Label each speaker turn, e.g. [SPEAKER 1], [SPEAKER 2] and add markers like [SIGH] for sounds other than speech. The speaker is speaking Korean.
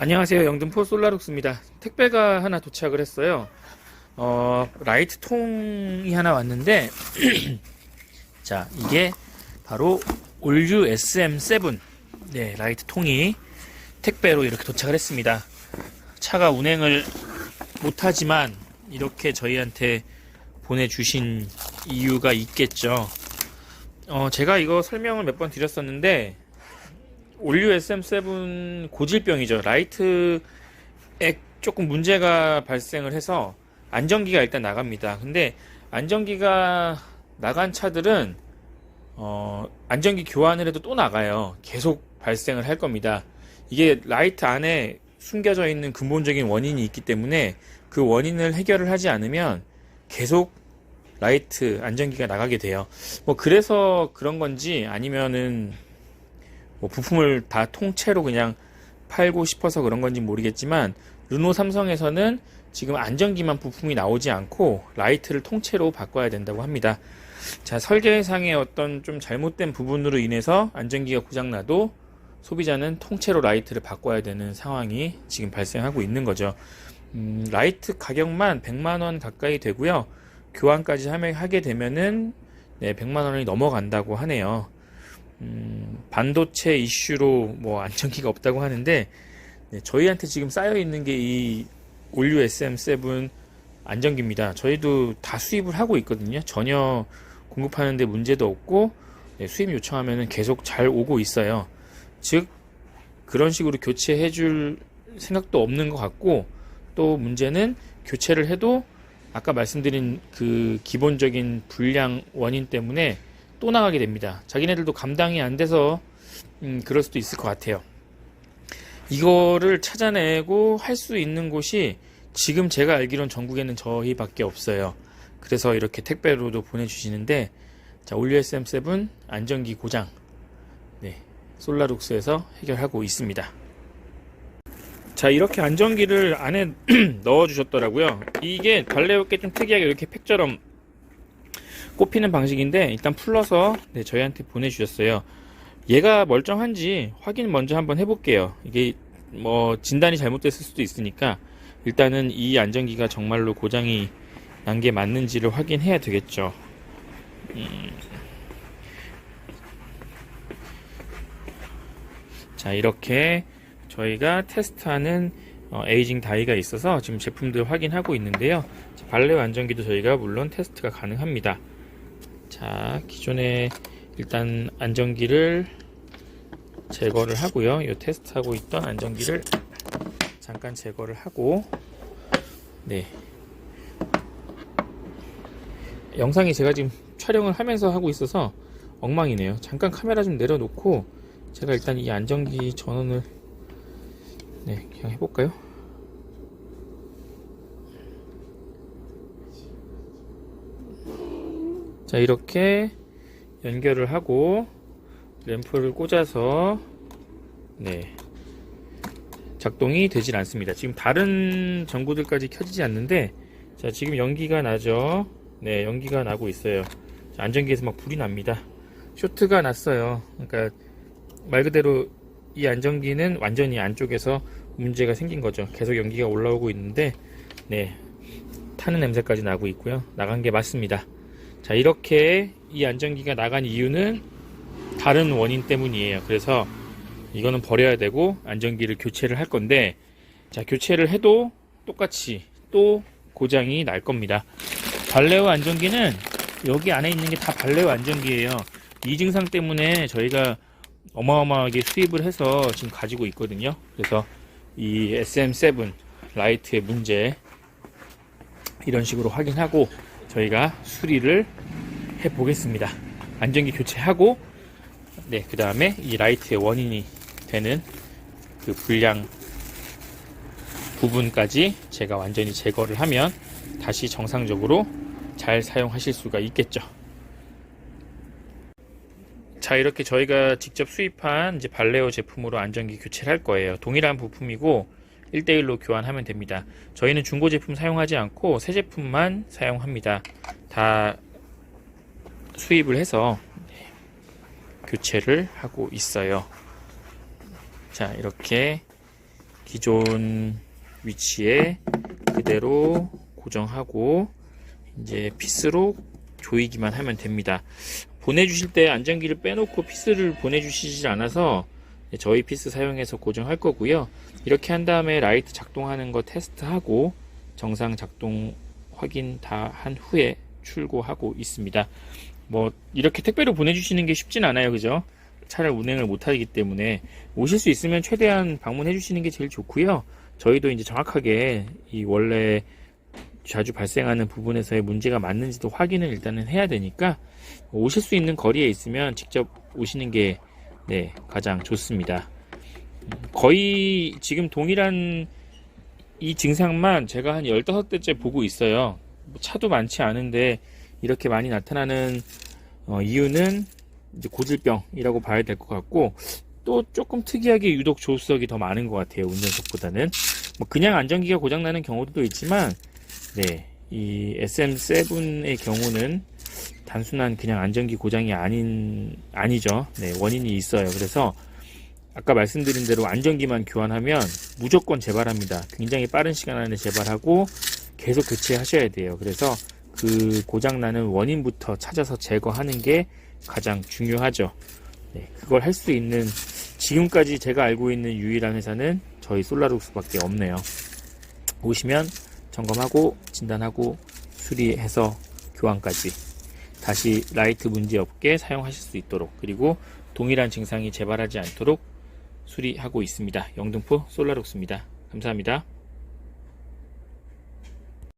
[SPEAKER 1] 안녕하세요. 영등포 솔라룩스입니다. 택배가 하나 도착을 했어요. 어, 라이트 통이 하나 왔는데, [CLEARS THROAT] 자, 이게 바로 올류 SM7. 네, 라이트 통이 택배로 이렇게 도착을 했습니다. 차가 운행을 못하지만, 이렇게 저희한테 보내주신 이유가 있겠죠. 어, 제가 이거 설명을 몇 번 드렸었는데, 올류 SM7 고질병이죠. 라이트에 조금 문제가 발생을 해서 안전기가 일단 나갑니다. 근데 안전기가 나간 차들은 어, 안전기 교환을 해도 또 나가요. 계속 발생을 할 겁니다. 이게 라이트 안에 숨겨져 있는 근본적인 원인이 있기 때문에 그 원인을 해결을 하지 않으면 계속 라이트 안전기가 나가게 돼요. 뭐 그래서 그런 건지 아니면은 뭐 부품을 다 통째로 그냥 팔고 싶어서 그런 건지 모르겠지만 르노 삼성에서는 지금 안전기만 부품이 나오지 않고 라이트를 통째로 바꿔야 된다고 합니다. 자, 설계상의 어떤 좀 잘못된 부분으로 인해서 안전기가 고장나도 소비자는 통째로 라이트를 바꿔야 되는 상황이 지금 발생하고 있는 거죠. 음, 라이트 가격만 100만 원 가까이 되고요. 교환까지 하게 되면은 네, 100만 원이 넘어간다고 하네요. 음, 반도체 이슈로 뭐 안전기가 없다고 하는데 네, 저희한테 지금 쌓여 있는 게 이 올류 SM7 안전기입니다. 저희도 다 수입을 하고 있거든요. 전혀 공급하는데 문제도 없고 네, 수입 요청하면 계속 잘 오고 있어요. 즉 그런 식으로 교체해 줄 생각도 없는 것 같고 또 문제는 교체를 해도 아까 말씀드린 그 기본적인 불량 원인 때문에 또 나가게 됩니다. 자기네들도 감당이 안 돼서 음, 그럴 수도 있을 것 같아요. 이거를 찾아내고 할 수 있는 곳이 지금 제가 알기론 전국에는 저희밖에 없어요. 그래서 이렇게 택배로도 보내주시는데 자 올류 SM7 안전기 고장 네 솔라룩스에서 해결하고 있습니다. 자 이렇게 안전기를 안에 [CLEARS THROAT] 넣어 주셨더라고요. 이게 발레오께 좀 특이하게 이렇게 팩처럼 꼽히는 방식인데 일단 풀러서 네, 저희한테 보내주셨어요. 얘가 멀쩡한지 확인 먼저 한번 해볼게요. 이게 뭐 진단이 잘못됐을 수도 있으니까 일단은 이 안전기가 정말로 고장이 난 게 맞는지를 확인해야 되겠죠. 음. 자 이렇게 저희가 테스트하는 어, 에이징 다이가 있어서 지금 제품들 확인하고 있는데요. 자, 발레오 안전기도 저희가 물론 테스트가 가능합니다. 자, 기존에 일단 안전기를 제거를 하고요. 이 테스트하고 있던 안전기를 잠깐 제거를 하고 네. 영상이 제가 지금 촬영을 하면서 하고 있어서 엉망이네요. 잠깐 카메라 좀 내려놓고 제가 일단 이 안전기 전원을 네, 그냥 해볼까요? 자 이렇게 연결을 하고 램프를 꽂아서 네. 작동이 되질 않습니다. 지금 다른 전구들까지 켜지지 않는데 자 지금 연기가 나죠? 네 연기가 나고 있어요. 자, 안전기에서 막 불이 납니다. 쇼트가 났어요. 그러니까 말 그대로 이 안전기는 완전히 안쪽에서 문제가 생긴 거죠. 계속 연기가 올라오고 있는데 네. 타는 냄새까지 나고 있고요. 나간 게 맞습니다 자 이렇게 이 안전기가 나간 이유는 다른 원인 때문이에요. 그래서 이거는 버려야 되고 안전기를 교체를 할 건데 자 교체를 해도 똑같이 또 고장이 날 겁니다. 발레오 안전기는 여기 안에 있는 게 다 발레오 안전기예요. 이 증상 때문에 저희가 어마어마하게 수입을 해서 지금 가지고 있거든요. 그래서 이 SM7 라이트의 문제 이런 식으로 확인하고 저희가 수리를 해 보겠습니다. 안전기 교체하고 네, 그 다음에 이 라이트의 원인이 되는 그 불량 부분까지 제가 완전히 제거를 하면 다시 정상적으로 잘 사용하실 수가 있겠죠. 자, 이렇게 저희가 직접 수입한 이제 발레오 제품으로 안전기 교체를 할 거예요. 동일한 부품이고 1대1로 교환하면 됩니다. 저희는 중고 제품 사용하지 않고 새 제품만 사용합니다. 다 수입을 해서 네, 교체를 하고 있어요. 자, 이렇게 기존 위치에 그대로 고정하고 이제 피스로 조이기만 하면 됩니다. 보내주실 때 안전기를 빼놓고 피스를 보내주시지 않아서 저희 피스 사용해서 고정할 거고요. 이렇게 한 다음에 라이트 작동하는 거 테스트하고 정상 작동 확인 다 한 후에 출고하고 있습니다. 뭐 이렇게 택배로 보내주시는 게 쉽진 않아요, 그죠? 차를 운행을 못하기 때문에 오실 수 있으면 최대한 방문해 주시는 게 제일 좋고요. 저희도 이제 정확하게 이 원래 자주 발생하는 부분에서의 문제가 맞는지도 확인을 일단은 해야 되니까 오실 수 있는 거리에 있으면 직접 오시는 게 네, 가장 좋습니다. 음, 거의 지금 동일한 이 증상만 제가 한 15대째 보고 있어요. 뭐 차도 많지 않은데 이렇게 많이 나타나는 어, 이유는 이제 고질병이라고 봐야 될 것 같고 또 조금 특이하게 유독 조수석이 더 많은 것 같아요. 운전석보다는 뭐 그냥 안전기가 고장나는 경우도 있지만 네, 이 SM7의 경우는 단순한 그냥 안전기 고장이 아닌 아니죠. 네, 원인이 있어요. 그래서 아까 말씀드린 대로 안전기만 교환하면 무조건 재발합니다. 굉장히 빠른 시간 안에 재발하고 계속 교체하셔야 돼요. 그래서 그 고장나는 원인부터 찾아서 제거하는 게 가장 중요하죠. 네, 그걸 할 수 있는 지금까지 제가 알고 있는 유일한 회사는 저희 솔라룩스밖에 없네요. 오시면 점검하고 진단하고 수리해서 교환까지 다시 라이트 문제 없게 사용하실 수 있도록 그리고 동일한 증상이 재발하지 않도록 수리하고 있습니다. 영등포 솔라룩스입니다. 감사합니다.